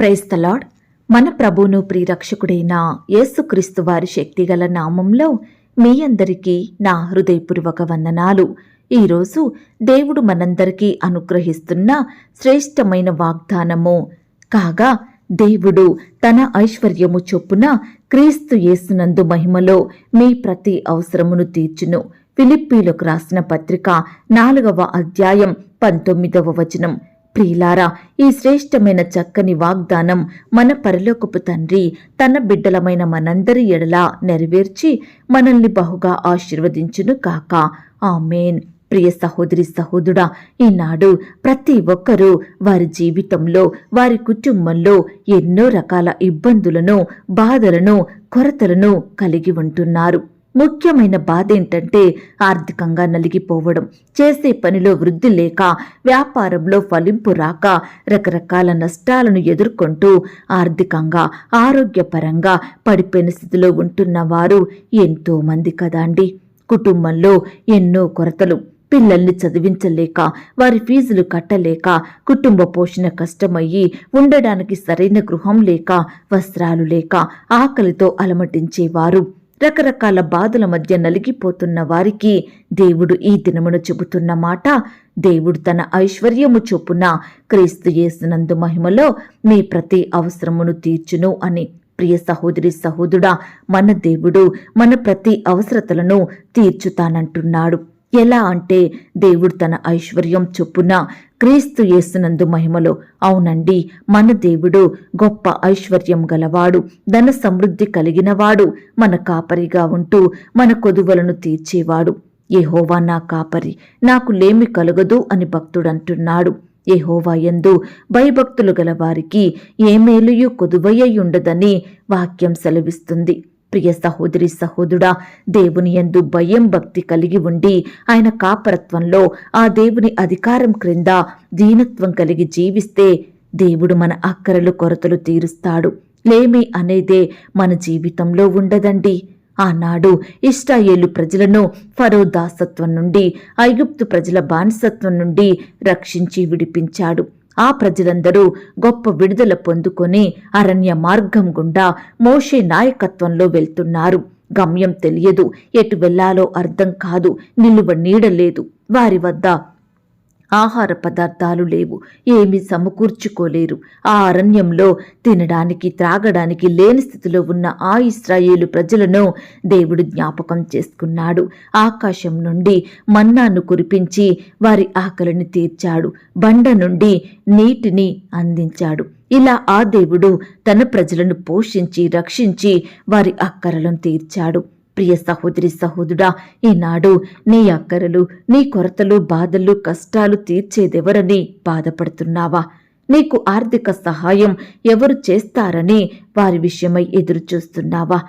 Praise the Lord మన ప్రభును ప్రియరక్షకుడైన యేసుక్రీస్తు వారి శక్తిగల నామంలో మీ అందరికీ నా హృదయపూర్వక వందనాలు. ఈరోజు దేవుడు మనందరికీ అనుగ్రహిస్తున్న శ్రేష్టమైన వాగ్దానము. కాగా దేవుడు తన ఐశ్వర్యము చొప్పున క్రీస్తు యేసునందు మహిమలో మీ ప్రతి అవసరమును తీర్చును. ఫిలిప్పీలకు రాసిన పత్రిక నాలుగవ అధ్యాయం పంతొమ్మిదవ వచనం. ప్రియులారా ఈ శ్రేష్టమైన చక్కని వాగ్దానం మన పరలోకపు తండ్రి తన బిడ్డలమైన మనందరి ఎడలా నెరవేర్చి మనల్ని బహుగా ఆశీర్వదించును కాక. ఆమెన్. ప్రియ సహోదరి సహోదరుడా ఈనాడు ప్రతి ఒక్కరూ వారి జీవితంలో వారి కుటుంబంలో ఎన్నో రకాల ఇబ్బందులను బాధలను కొరతలను కలిగి ఉంటున్నారు. ముఖ్యమైన బాధ ఏంటంటే ఆర్థికంగా నలిగిపోవడం. చేసే పనిలో వృద్ధి లేక వ్యాపారంలో ఫలింపు రాక రకరకాల నష్టాలను ఎదుర్కొంటూ ఆర్థికంగా ఆరోగ్యపరంగా పడిపోయిన స్థితిలో ఉంటున్న వారు ఎంతో మంది అండి. కుటుంబంలో ఎన్నో కొరతలు. పిల్లల్ని చదివించలేక వారి ఫీజులు కట్టలేక కుటుంబ పోషణ కష్టమయ్యి ఉండడానికి సరైన గృహం లేక వస్త్రాలు లేక ఆకలితో అలమటించేవారు. రకరకాల బాధల మధ్య నలిగిపోతున్న వారికి దేవుడు ఈ దినమును చెబుతున్న మాట దేవుడు తన ఐశ్వర్యము చొప్పున క్రీస్తు యేసునందు మహిమలో మీ ప్రతి అవసరమును తీర్చును అని ప్రియ సహోదరి సహోదుడా మన దేవుడు మన ప్రతి అవసరతలను తీర్చుతానంటున్నాడు. ఎలా అంటే దేవుడు తన ఐశ్వర్యం చొప్పున క్రీస్తు యేసునందు మహిమలో. అవునండి మన దేవుడు గొప్ప ఐశ్వర్యం గలవాడు ధన సమృద్ధి కలిగినవాడు మన కాపరిగా ఉంటూ మన కొదువలను తీర్చేవాడు. ఏహోవా నా కాపరి నాకు లేమి కలగదు అని భక్తుడంటున్నాడు. ఏహోవా యందు భయభక్తులు గల వారికి ఏ మేలుయు కొదువయ్యుండదని వాక్యం సెలవిస్తుంది. ప్రియ సహోదరి సహోదుడా దేవుని యందు భయం భక్తి కలిగి ఉండి ఆయన కాపరత్వంలో ఆ దేవుని అధికారం క్రింద దీనత్వం కలిగి జీవిస్తే దేవుడు మన అక్కరలు కొరతలు తీరుస్తాడు. లేమి అనేదే మన జీవితంలో ఉండదండి. ఆనాడు ఇష్టాయేలు ప్రజలను ఫరో దాసత్వం నుండి ఐగుప్తు ప్రజల బానిసత్వం నుండి రక్షించి విడిపించాడు. ఆ ప్రజలందరూ గొప్ప విడుదల పొందుకొని అరణ్య మార్గం గుండా మోషే నాయకత్వంలో వెళ్తున్నారు. గమ్యం తెలియదు. ఎటు వెళ్ళాలో అర్థం కాదు. నిలువ నీడలేదు వారి వద్ద ఆహార పదార్థాలు లేవు. ఏమీ సమకూర్చుకోలేరు. ఆ అరణ్యంలో తినడానికి త్రాగడానికి లేని స్థితిలో ఉన్న ఆ ఇస్రాయేలు ప్రజలను దేవుడు జ్ఞాపకం చేసుకున్నాడు. ఆకాశం నుండి మన్నాను కురిపించి వారి ఆకలిని తీర్చాడు. బండ నుండి నీటిని అందించాడు. ఇలా ఆ దేవుడు తన ప్రజలను పోషించి రక్షించి వారి అక్కరలను తీర్చాడు. ప్రియ సహోదరి సహోదుడా ఈనాడు నీ అక్కరలు నీ కొరతలు బాధలు కష్టాలు తీర్చేదెవరని బాధపడుతున్నావా? నీకు ఆర్థిక సహాయం ఎవరు చేస్తారని వారి విషయమై ఎదురుచూస్తున్నావా?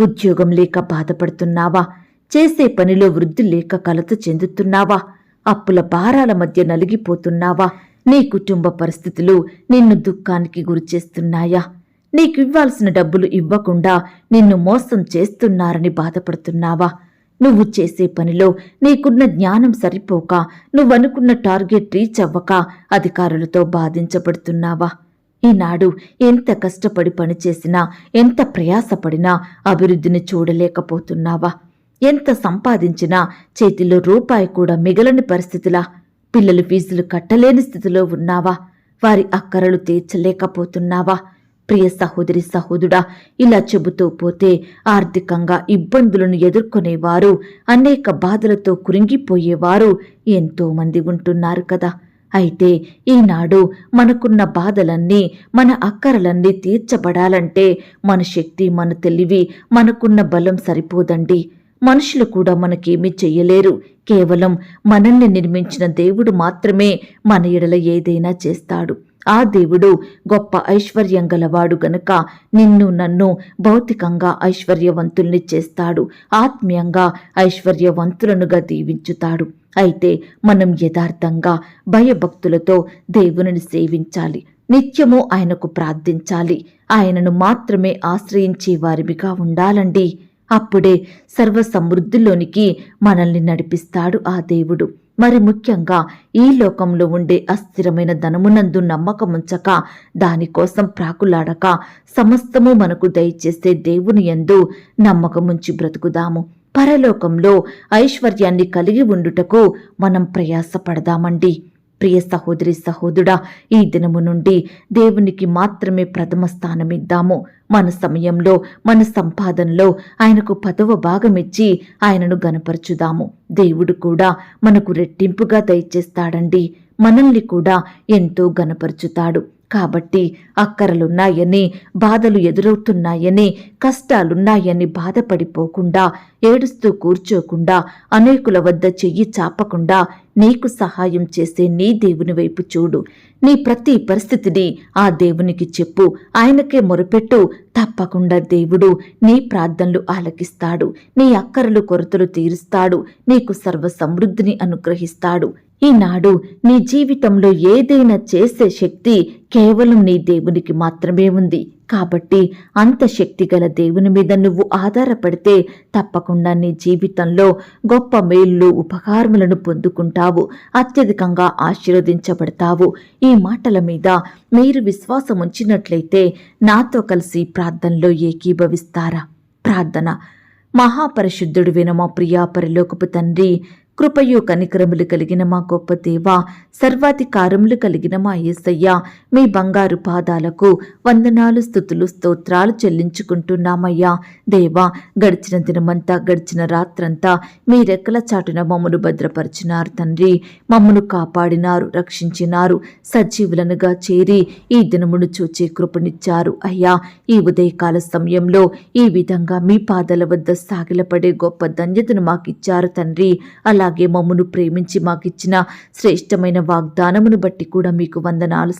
ఉద్యోగం లేక బాధపడుతున్నావా? చేసే పనిలో వృద్ధి లేక కలత చెందుతున్నావా? అప్పుల భారాల మధ్య నలిగిపోతున్నావా? నీ కుటుంబ పరిస్థితులు నిన్ను దుఃఖానికి గురిచేస్తున్నాయా? నీకు ఇవ్వాల్సిన డబ్బులు ఇవ్వకుండా నిన్ను మోసం చేస్తున్నారని బాధపడుతున్నావా? నువ్వు చేసే పనిలో నీకున్న జ్ఞానం సరిపోక నువ్వనుకున్న టార్గెట్ రీచ్ అవ్వక అధికారులతో బాధించబడుతున్నావా? ఈనాడు ఎంత కష్టపడి పనిచేసినా ఎంత ప్రయాసపడినా అభివృద్ధిని చూడలేకపోతున్నావా? ఎంత సంపాదించినా చేతిలో రూపాయి కూడా మిగలని పరిస్థితిలా? పిల్లలు ఫీజులు కట్టలేని స్థితిలో ఉన్నావా? వారి అక్కరలు తీర్చలేకపోతున్నావా? ప్రియ సహోదరి సహోదరుడా ఇలా చెబుతూ పోతే ఆర్థికంగా ఇబ్బందులను ఎదుర్కొనేవారు అనేక బాధలతో కురింగిపోయేవారు ఎంతో మంది ఉంటున్నారు కదా. అయితే ఈనాడు మనకున్న బాధలన్నీ మన అక్కరలన్నీ తీర్చబడాలంటే మన శక్తి మన తెలివి మనకున్న బలం సరిపోదండి. మనుషులు కూడా మనకేమీ చెయ్యలేరు. కేవలం మనల్ని నిర్మించిన దేవుడు మాత్రమే మన ఎడల ఏదైనా చేస్తాడు. ఆ దేవుడు గొప్ప ఐశ్వర్యం గలవాడు గనుక నిన్ను నన్ను భౌతికంగా ఐశ్వర్యవంతుల్ని చేస్తాడు. ఆత్మీయంగా ఐశ్వర్యవంతులనుగా దీవించుతాడు. అయితే మనం యథార్థంగా భయభక్తులతో దేవునిని సేవించాలి. నిత్యము ఆయనకు ప్రార్థించాలి. ఆయనను మాత్రమే ఆశ్రయించే వారివిగా ఉండాలండి. అప్పుడే సర్వ సమృద్ధిలోనికి మనల్ని నడిపిస్తాడు ఆ దేవుడు. మరి ముఖ్యంగా ఈ లోకంలో ఉండే అస్థిరమైన ధనమునందు నమ్మకముంచక దానికోసం ప్రాకులాడక సమస్తము మనకు దయచేసే దేవుని యందు నమ్మకముంచి బ్రతుకుదాము. పరలోకంలో ఐశ్వర్యాన్ని కలిగి ఉండుటకు మనం ప్రయాసపడదామండి. ప్రియ సహోదరి సహోదరుడా ఈ దినము నుండి దేవునికి మాత్రమే ప్రథమ స్థానమిద్దాము మన సమయంలో మన సంపాదనలో ఆయనకు పదవ భాగమిచ్చి ఆయనను గనపరచుదాము దేవుడు కూడా మనకు రెట్టింపుగా దయచేస్తాడండి. మనల్ని కూడా ఎంతో గనపరుచుతాడు కాబట్టి అక్కరలున్నాయని బాధలు ఎదురవుతున్నాయని కష్టాలున్నాయని బాధపడిపోకుండా ఏడుస్తూ కూర్చోకుండా అనేకుల వద్ద చెయ్యి చాపకుండా నీకు సహాయం చేసే నీ దేవుని వైపు చూడు. నీ ప్రతి పరిస్థితిని ఆ దేవునికి చెప్పు. ఆయనకే మొరపెట్టు. తప్పకుండా దేవుడు నీ ప్రార్థనలు ఆలకిస్తాడు. నీ అక్కరలు కొరతలు తీరుస్తాడు. నీకు సర్వ సమృద్ధిని అనుగ్రహిస్తాడు. ఈనాడు నీ జీవితంలో ఏదైనా చేసే శక్తి కేవలం నీ దేవునికి మాత్రమే ఉంది. కాబట్టి అంత శక్తిగల దేవుని మీద నువ్వు ఆధారపడితే తప్పకుండా నీ జీవితంలో గొప్ప మేళ్ళు ఉపకారములను పొందుకుంటావు అత్యధికంగా ఆశీర్వదించబడతావు. ఈ మాటల మీద మీరు విశ్వాసం ఉంచినట్లయితే నాతో కలిసి ప్రార్థనలో ఏకీభవిస్తారా? ప్రార్థన. మహాపరిశుద్ధుడు వినమా ప్రియా పరిలోకపు తండ్రి కృపయు కనికరములు కలిగిన మా గొప్ప దేవ సర్వాధికారములు కలిగిన మా యేసయ్య మీ బంగారు పాదాలకు వందనాలు స్థుతులు స్తోత్రాలు చెల్లించుకుంటున్నామయ్యా. దేవా గడిచిన దినమంతా గడిచిన రాత్రంతా మీ రెక్కల చాటున మమ్మను భద్రపరిచినారు తండ్రి. మమ్మను కాపాడినారు రక్షించినారు సజీవులనుగా చేరి ఈ దినమును చూచే కృపనిచ్చారు అయ్యా. ఈ ఉదయకాల సమయంలో ఈ విధంగా మీ పాదాల వద్ద సాగిలపడే గొప్ప ధన్యతను మాకిచ్చారు తండ్రి. అలాగే మమ్మను ప్రేమించి మాకిచ్చిన శ్రేష్టమైన వాగ్దానమును బట్టి కూడా మీకు వందనాలు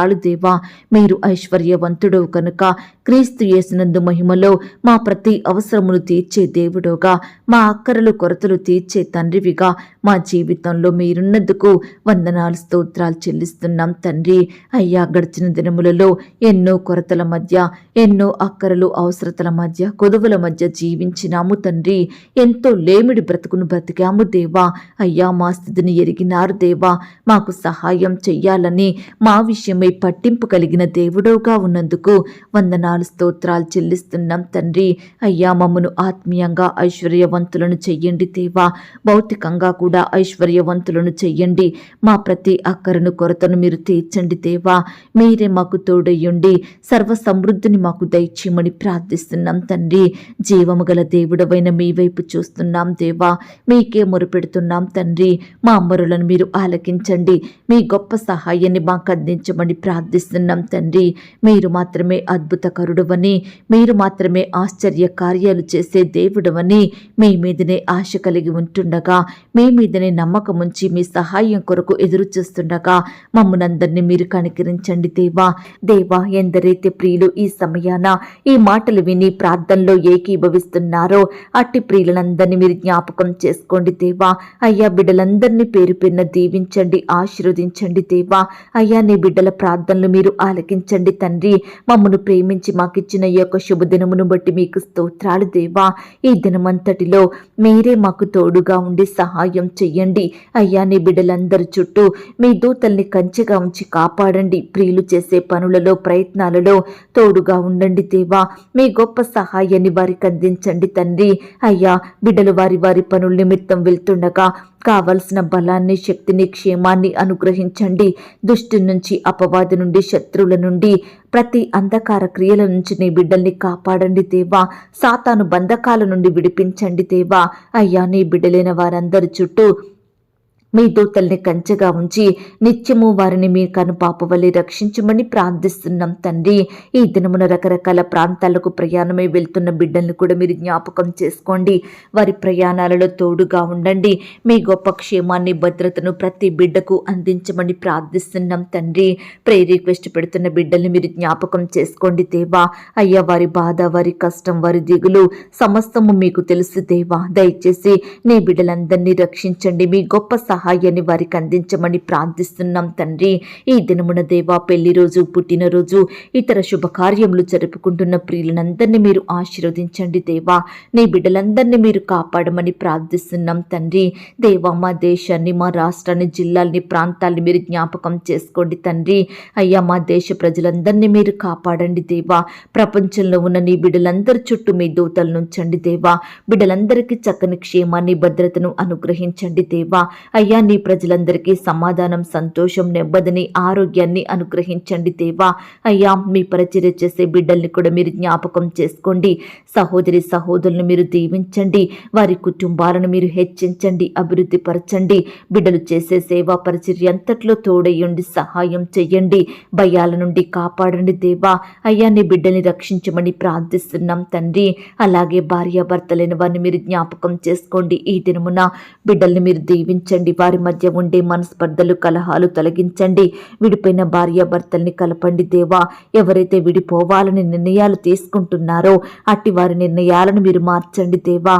స్తోత్రాలు దేవా మీరు ఐశ్వర్యవంతుడవు కనుక క్రీస్తు యేసునందు మహిమలో మా ప్రతి అవసరమును తీర్చే దేవుడోగా మా అక్కరలు కొరతలు తీర్చే తండ్రివిగా మా జీవితంలో మీరున్నందుకు వందనాలు స్తోత్రాలు చెల్లిస్తున్నాం తండ్రి. అయ్యా గడిచిన దినములలో ఎన్నో కొరతల మధ్య ఎన్నో అక్కరలు అవసరతల మధ్య కొదువుల మధ్య జీవించినాము తండ్రి. ఎంతో లేమిడి బ్రతుకును బ్రతికాము దేవా. అయ్యా మా స్థితిని ఎరిగినారు దేవా. మాకు సహాయం చెయ్యాలని మా విషయమై పట్టింపు కలిగిన దేవుడవుగా ఉన్నందుకు వందనాలు స్తోత్రాలు చెల్లిస్తున్నాం తండ్రి. అయ్యా మమ్మను ఆత్మీయంగా ఐశ్వర్యవంతులను చెయ్యండి దేవా. భౌతికంగా కూడా ఐశ్వర్యవంతులను చెయ్యండి. మా ప్రతి అక్కరను కొరతను మీరు తీర్చండి దేవా. మీరే మాకు తోడయ్యుండి సర్వ సమృద్ధిని మాకు దయచేయమని ప్రార్థిస్తున్నాం తండ్రి. జీవము గల దేవుడవైన మీ వైపు చూస్తున్నాం దేవా. మీకే మొరుపెడుతున్నాం తండ్రి. మా అమ్మరులను మీరు ఆలకించండి. మీ గొప్ప సహాయాన్ని మాకు అందించమని ప్రార్థిస్తున్నాం తండ్రి. మీరు మాత్రమే అద్భుతకరుడవని మీరు మాత్రమే ఆశ్చర్య కార్యాలు చేసే దేవుడవని మీ మీదనే ఆశ కలిగి ఉంటుండగా మీ మీదనే నమ్మకం ఉంచి మీ సహాయం కొరకు ఎదురు చూస్తుండగా మమ్మనందరినీ మీరు కనికరించండి దేవా. దేవా ఎందరైతే ప్రియులు ఈ సమయాన ఈ మాటలు విని ప్రార్థనలో ఏకీభవిస్తున్నారో అట్టి ప్రియులందరినీ మీరు జ్ఞాపకం చేసుకోండి దేవా. అయ్యా బిడ్డలందరినీ పేరు పేరున దీవించండి ఆశీర్వదించండి దేవా. అయ్యా నీ బిడ్డల ప్రార్థనలు మీరు ఆలకించండి తండ్రి. మమ్మను ప్రేమించి మాకిచ్చిన ఈ యొక్క శుభదినమును బట్టి మీకు స్తోత్రాలు దేవా. ఈ దినమంతటిలో మీరే మాకు తోడుగా ఉండి సహాయం చెయ్యండి. అయ్యా నీ బిడ్డలందరి చుట్టూ మీ దూతల్ని కంచెగా ఉంచి కాపాడండి. ప్రియులు చేసే పనులలో ప్రయత్నాలలో తోడుగా ఉండండి దేవా. మీ గొప్ప సహాయాన్ని వారికి అందించండి తండ్రి. అయ్యా బిడ్డలు వారి వారి పనుల నిమిత్తం వెళ్తుండగా కావలసిన బలాన్ని శక్తిని క్షేమాన్ని అనుగ్రహించండి. దుష్టి నుంచి అపవాది నుండి శత్రువుల నుండి ప్రతి అంధకార క్రియల నుంచి నీ బిడ్డల్ని కాపాడండి దేవా. సాతాను బంధకాల నుండి విడిపించండి దేవా. అయ్యా నీ బిడ్డలైన వారందరి చుట్టూ మీ దూతల్ని కంచెగా ఉంచి నిత్యము వారిని మీ కనుపాపవలి రక్షించమని ప్రార్థిస్తున్నాం తండ్రి. ఈ దినమున రకరకాల ప్రాంతాలకు ప్రయాణమై వెళ్తున్న బిడ్డల్ని కూడా మీరు జ్ఞాపకం చేసుకోండి. వారి ప్రయాణాలలో తోడుగా ఉండండి. మీ గొప్ప క్షేమాన్ని భద్రతను ప్రతి బిడ్డకు అందించమని ప్రార్థిస్తున్నాం తండ్రి. ప్రే రిక్వెస్ట్ పెడుతున్న బిడ్డల్ని మీరు జ్ఞాపకం చేసుకోండి దేవా. అయ్యా వారి బాధ వారి కష్టం వారి దిగులు సమస్తము మీకు తెలుసు దేవా. దయచేసి నీ బిడ్డలందరినీ రక్షించండి. మీ గొప్ప సహాయాన్ని వారికి అందించమని ప్రార్థిస్తున్నాం తండ్రి. ఈ దినమున దేవా పెళ్ళి రోజు పుట్టినరోజు ఇతర శుభకార్యములు జరుపుకుంటున్న ప్రియులందరినీ మీరు ఆశీర్వదించండి దేవా. నీ బిడ్డలందరినీ మీరు కాపాడమని ప్రార్థిస్తున్నాం తండ్రి. దేవా మా దేశాన్ని మా రాష్ట్రాన్ని జిల్లాల్ని ప్రాంతాల్ని మీరు జ్ఞాపకం చేసుకోండి తండ్రి. అయ్యా మా దేశ ప్రజలందరినీ మీరు కాపాడండి దేవా. ప్రపంచంలో ఉన్న నీ బిడ్డలందరి చుట్టూ మీ దూతలు నుంచండి దేవా. బిడ్డలందరికీ చక్కని క్షేమాన్ని భద్రతను అనుగ్రహించండి దేవా. అయ్యా నీ ప్రజలందరికీ సమాధానం సంతోషం నెమ్మదిని ఆరోగ్యాన్ని అనుగ్రహించండి దేవా. అయ్యా మీ పరిచర్య చేసే బిడ్డల్ని కూడా మీరు జ్ఞాపకం చేసుకోండి. సహోదరి సహోదరులను మీరు దీవించండి. వారి కుటుంబాలను మీరు హెచ్చించండి అభివృద్ధి పరచండి బిడ్డలు చేసే సేవా పరిచర్య అంతట్లో తోడయ్యండి సహాయం చెయ్యండి. భయాల నుండి కాపాడండి దేవా. అయ్యా నీ బిడ్డల్ని రక్షించమని ప్రార్థిస్తున్నాం తండ్రి. అలాగే భార్యాభర్తలైన వారిని మీరు జ్ఞాపకం చేసుకోండి. ఈ దినమున బిడ్డల్ని మీరు దీవించండి. వారి మధ్య ఉండే మనస్పర్ధలు కలహాలు తొలగించండి. విడిపోయిన భార్యాభర్తల్ని కలపండి దేవా. ఎవరైతే విడిపోవాలని నిర్ణయాలు తీసుకుంటున్నారో అట్టి వారి నిర్ణయాలను మీరు మార్చండి దేవా.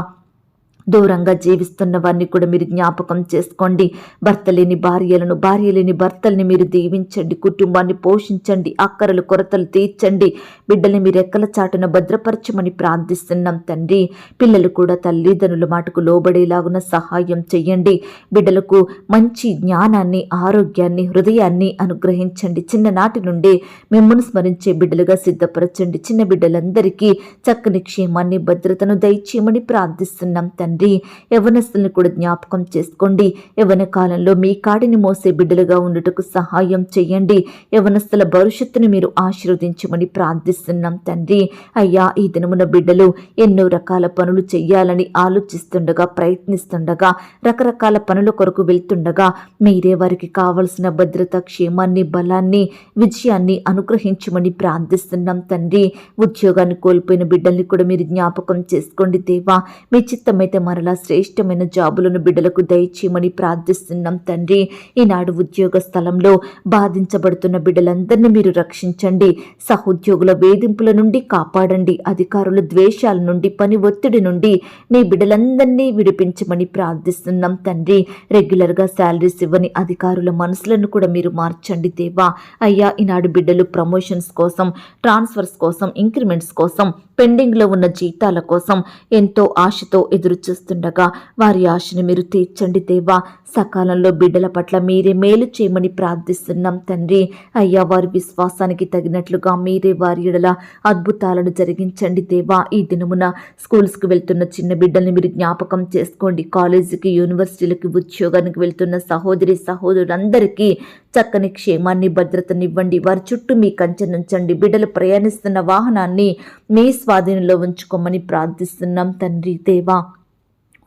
దూరంగా జీవిస్తున్న వారిని కూడా మీరు జ్ఞాపకం చేసుకోండి. భర్త లేని భార్యలను భార్య లేని భర్తల్ని మీరు దీవించండి. కుటుంబాన్ని పోషించండి. అక్కరలు కొరతలు తీర్చండి. బిడ్డల్ని మీరు ఎక్కల చాటున భద్రపరచమని ప్రార్థిస్తున్నాం తండ్రి. పిల్లలు కూడా తల్లిదండ్రుల మాటకు లోబడేలాగున సహాయం చెయ్యండి. బిడ్డలకు మంచి జ్ఞానాన్ని ఆరోగ్యాన్ని హృదయాన్ని అనుగ్రహించండి. చిన్ననాటి నుండి మిమ్మల్ని స్మరించే బిడ్డలుగా సిద్ధపరచండి. చిన్న బిడ్డలందరికీ చక్కని క్షేమాన్ని భద్రతను దయచేయమని ప్రార్థిస్తున్నాం తండ్రి. తండ్రి యవనస్తుల్ని కూడా జ్ఞాపకం చేసుకోండి. యవన కాలంలో మీ కాడిని మోసే బిడ్డలుగా ఉండుటకు సహాయం చేయండి. యవనస్తుల భవిష్యత్తును మీరు ఆశీర్వదించమని ప్రార్థిస్తున్నాం తండ్రి. అయ్యా ఈ దినమున బిడ్డలు ఎన్నో రకాల పనులు చెయ్యాలని ఆలోచిస్తుండగా ప్రయత్నిస్తుండగా రకరకాల పనుల కొరకు వెళ్తుండగా మీరే వారికి కావలసిన భద్రత క్షేమాన్ని బలాన్ని విజయాన్ని అనుగ్రహించమని ప్రార్థిస్తున్నాం తండ్రి. ఉద్యోగాన్ని కోల్పోయిన బిడ్డల్ని కూడా మీరు జ్ఞాపకం చేసుకోండి దేవా. మీ చిత్తమైతే మరలా శ్రేష్టమైన జాబులను బిడ్డలకు దయచేయమని ప్రార్థిస్తున్నాం తండ్రి. ఈనాడు ఉద్యోగ స్థలంలో బాధించబడుతున్న బిడ్డలందరినీ మీరు రక్షించండి. సహోద్యోగుల వేధింపుల నుండి కాపాడండి. అధికారుల ద్వేషాల నుండి పని ఒత్తిడి నుండి నీ బిడ్డలందరినీ విడిపించమని ప్రార్థిస్తున్నాం తండ్రి. రెగ్యులర్గా శాలరీస్ ఇవ్వని అధికారుల మనసులను కూడా మీరు మార్చండి దేవా. అయ్యా ఈనాడు బిడ్డలు ప్రమోషన్స్ కోసం ట్రాన్స్ఫర్స్ కోసం ఇంక్రిమెంట్స్ కోసం పెండింగ్లో ఉన్న జీతాల కోసం ఎంతో ఆశతో ఎదురు చూస్తుండగా వారి ఆశని మీరు తీర్చండి దేవా. సకాలంలో బిడ్డల పట్ల మీరే మేలు చేయమని ప్రార్థిస్తున్నాం తండ్రి. అయ్యా వారి విశ్వాసానికి తగినట్లుగా మీరే వారి ఎడల అద్భుతాలను జరిగించండి దేవా. ఈ దినమున స్కూల్స్కి వెళ్తున్న చిన్న బిడ్డల్ని మీరు జ్ఞాపకం చేసుకోండి. కాలేజీకి యూనివర్సిటీలకి ఉద్యోగానికి వెళ్తున్న సహోదరి సహోదరులందరికీ చక్కని క్షేమాన్ని భద్రతనివ్వండి. వారి చుట్టూ మీ కంచెనుంచండి బిడ్డలు ప్రయాణిస్తున్న వాహనాన్ని మీ స్వాధీనంలో ఉంచుకోమని ప్రార్థిస్తున్నాం తండ్రి దేవా.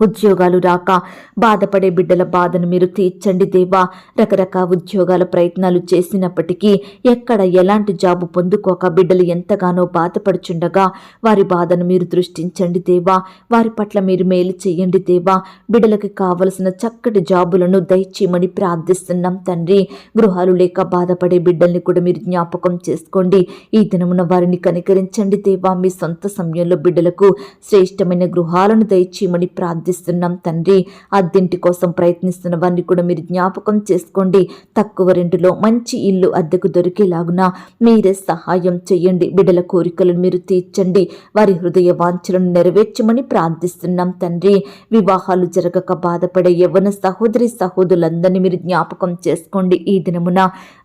ఉద్యోగాలు రాక బాధపడే బిడ్డల బాధను మీరు తీర్చండి దేవా. రకరకాల ఉద్యోగాల ప్రయత్నాలు చేసినప్పటికీ ఎక్కడ ఎలాంటి జాబు పొందుకోక బిడ్డలు ఎంతగానో బాధపడుచుండగా వారి బాధను మీరు దృష్టించండి దేవా. వారి పట్ల మీరు మేలు చేయండి దేవా. బిడ్డలకి కావలసిన చక్కటి జాబులను దయచేయమని ప్రార్థిస్తున్నాం తండ్రి. గృహాలు లేక బాధపడే బిడ్డల్ని కూడా మీరు జ్ఞాపకం చేసుకోండి. ఈ దినమున వారిని కనికరించండి దేవా. మీ సొంత సమయంలో బిడ్డలకు శ్రేష్టమైన గృహాలను దయచేయమని ప్రార్థిస్తున్నాం తండ్రి. అద్దెంటి కోసం ప్రయత్నిస్తున్న వారిని కూడా మీరు జ్ఞాపకం చేసుకోండి. తక్కువ రెంటులో మంచి ఇల్లు అద్దెకు దొరికేలాగున మీరే సహాయం చేయండి. బిడల కోరికలను మీరు తీర్చండి. వారి హృదయ వాంఛలను నెరవేర్చమని ప్రార్థిస్తున్నాం తండ్రి. వివాహాలు జరగక బాధపడే యవ్వన సహోదరి సహోదరులందరినీ మీరు జ్ఞాపకం చేసుకోండి ఈ దినమున.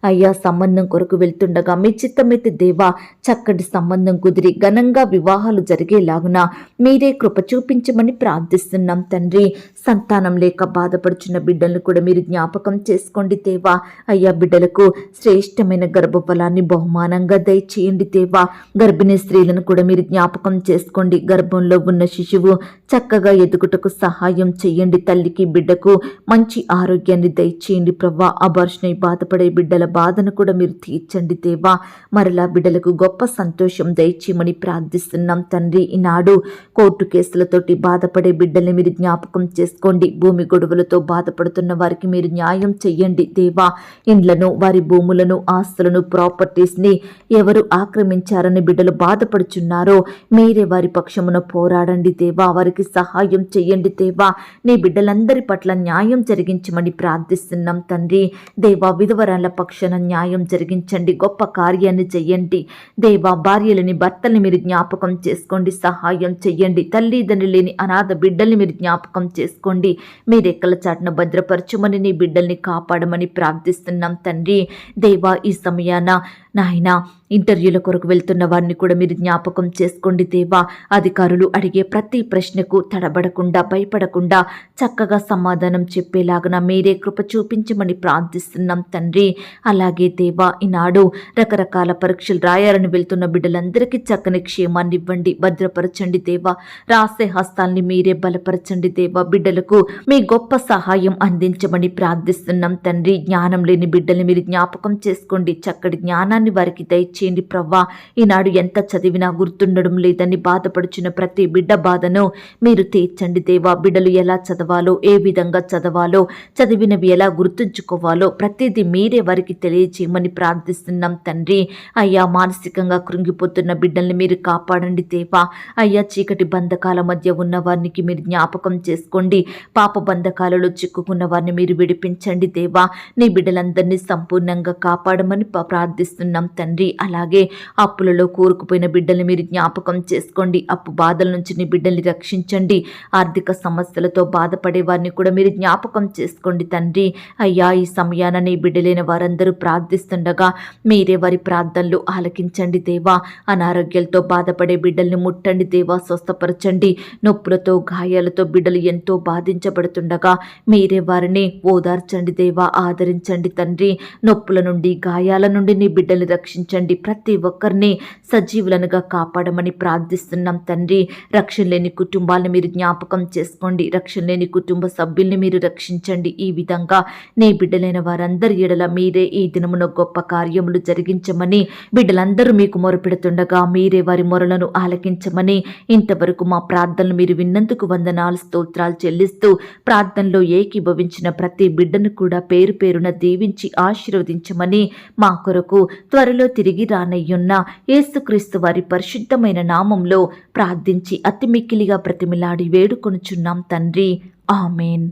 అయ్యా సంబంధం కొరకు వెళ్తుండగా మీ చిత్తమైతే దేవా చక్కటి సంబంధం కుదిరి ఘనంగా వివాహాలు జరిగేలాగున మీరే కృప చూపించమని ప్రార్థిస్తున్నాం. తండ్రి. సంతానం లేక బాధపడుచున్న బిడ్డలను కూడా మీరు జ్ఞాపకం చేసుకోండి దేవా. అయ్యా బిడ్డలకు శ్రేష్టమైన గర్భఫలాన్ని బహుమానంగా దయచేయండి దేవా. గర్భిణీ స్త్రీలను కూడా మీరు జ్ఞాపకం చేసుకోండి. గర్భంలో ఉన్న శిశువు చక్కగా ఎదుగుటకు సహాయం చేయండి. తల్లికి బిడ్డకు మంచి ఆరోగ్యాన్ని దయచేయండి ప్రవ్వా. అబార్షణై బాధపడే బిడ్డల బాధను కూడా మీరు తీర్చండి దేవా. మరలా బిడ్డలకు గొప్ప సంతోషం దయచేయమని ప్రార్థిస్తున్నాం తండ్రి. ఈనాడు కోర్టు కేసులతోటి బాధపడే బిడ్డల్ని మీరు జ్ఞాపకం చేసుకోండి. భూమి గొడవలతో బాధపడుతున్న వారికి మీరు న్యాయం చెయ్యండి దేవా. ఇండ్లను వారి భూములను ఆస్తులను ప్రాపర్టీస్ని ఎవరు ఆక్రమించారని బిడ్డలు బాధపడుచున్నారో మీరే వారి పక్షమున పోరాడండి దేవా. వారికి సహాయం చెయ్యండి దేవా. నీ బిడ్డలందరి పట్ల న్యాయం జరిగించమని ప్రార్థిస్తున్నాం తండ్రి. దేవా విధవరాల పక్షాన న్యాయం జరిగించండి. గొప్ప కార్యాన్ని చెయ్యండి. దేవా భార్యలని భర్తల్ని మీరు జ్ఞాపకం చేసుకోండి. సహాయం చెయ్యండి. తల్లిదండ్రులు లేని అనాథ బిడ్డల్ని మీరు జ్ఞాపకం చేసుకోండి. తీసుకోండి. మీ రెక్కల చాటును భద్రపరచుమని నీ బిడ్డల్ని కాపాడమని ప్రార్థిస్తున్నాం తండ్రి. దేవా ఈ సమయాన నాయన ఇంటర్వ్యూల కొరకు వెళ్తున్న వారిని కూడా మీరు జ్ఞాపకం చేసుకోండి దేవా. అధికారులు అడిగే ప్రతి ప్రశ్నకు తడబడకుండా భయపడకుండా చక్కగా సమాధానం చెప్పేలాగన మీరే కృప చూపించమని ప్రార్థిస్తున్నాం తండ్రి. అలాగే దేవా ఈనాడు రకరకాల పరీక్షలు రాయాలని వెళ్తున్న బిడ్డలందరికీ చక్కని క్షేమాన్ని ఇవ్వండి భద్రపరచండి దేవా. రాసే హస్తాల్ని మీరే బలపరచండి దేవా. బిడ్డలకు మీ గొప్ప సహాయం అందించమని ప్రార్థిస్తున్నాం తండ్రి. జ్ఞానం లేని బిడ్డల్ని మీరు జ్ఞాపకం చేసుకోండి. చక్కటి జ్ఞానాన్ని వారికి దయచేయండి ప్రవ్వా. ఈనాడు ఎంత చదివినా గుర్తుండడం లేదని బాధపడుచున్న ప్రతి బిడ్డ బాధను మీరు తీర్చండి దేవా. బిడ్డలు ఎలా చదవాలో ఏ విధంగా చదవాలో చదివినవి ఎలా గుర్తుంచుకోవాలో ప్రతిదీ మీరే వారికి తెలియజేయమని ప్రార్థిస్తున్నాం తండ్రి. అయ్యా మానసికంగా కృంగిపోతున్న బిడ్డల్ని మీరు కాపాడండి దేవా. అయ్యా చీకటి బంధకాల మధ్య ఉన్న వారికి మీరు జ్ఞాపకం చేసుకోండి. పాప బంధకాలలో చిక్కుకున్న వారిని మీరు విడిపించండి దేవా. నీ బిడ్డలందరినీ సంపూర్ణంగా కాపాడమని ప్రార్థిస్తున్నాం తండ్రి. అలాగే అప్పులలో కూరుకుపోయిన బిడ్డల్ని మీరు జ్ఞాపకం చేసుకోండి. అప్పు బాధల నుంచి నీ బిడ్డల్ని రక్షించండి. ఆర్థిక సమస్యలతో బాధపడే వారిని కూడా మీరు జ్ఞాపకం చేసుకోండి తండ్రి. అయ్యా ఈ సమయాన నీ బిడ్డలైన వారందరూ ప్రార్థిస్తుండగా మీరే వారి ప్రార్థనలు ఆలకించండి దేవా. అనారోగ్యాలతో బాధపడే బిడ్డల్ని ముట్టండి దేవా స్వస్థపరచండి. నొప్పులతో గాయాలతో బిడ్డలు ఎంతో బాధించబడుతుండగా మీరే వారిని ఓదార్చండి దేవా ఆదరించండి తండ్రి. నొప్పుల నుండి గాయాల నుండి నీ బిడ్డలు రక్షించండి. ప్రతి ఒక్కరిని సజీవులనుగా కాపాడమని ప్రార్థిస్తున్నాం తండ్రి. రక్షణ లేని కుటుంబాలను మీరు జ్ఞాపకం చేసుకోండి. రక్షణ లేని కుటుంబ సభ్యుల్ని మీరు రక్షించండి. ఈ విధంగా నీ బిడ్డలైన వారందరి ఎడల మీరే ఈ దినమున గొప్ప కార్యములు జరిగించమని బిడ్డలందరూ మీకు మొరపెడుతుండగా మీరే వారి మొరలను ఆలకించమని ఇంతవరకు మా ప్రార్థనలు మీరు విన్నందుకు వందనాలు స్తోత్రాలు చెల్లిస్తూ ప్రార్థనలో ఏకీభవించిన ప్రతి బిడ్డను కూడా పేరు పేరున దీవించి ఆశీర్వదించమని మా కొరకు త్వరలో తిరిగి రానయ్యున్న యేసుక్రీస్తు వారి పరిశుద్ధమైన నామంలో ప్రార్థించి అతి మిక్కిలిగా ప్రతిమిలాడి వేడుకొనుచున్నాం తండ్రి. ఆమెన్.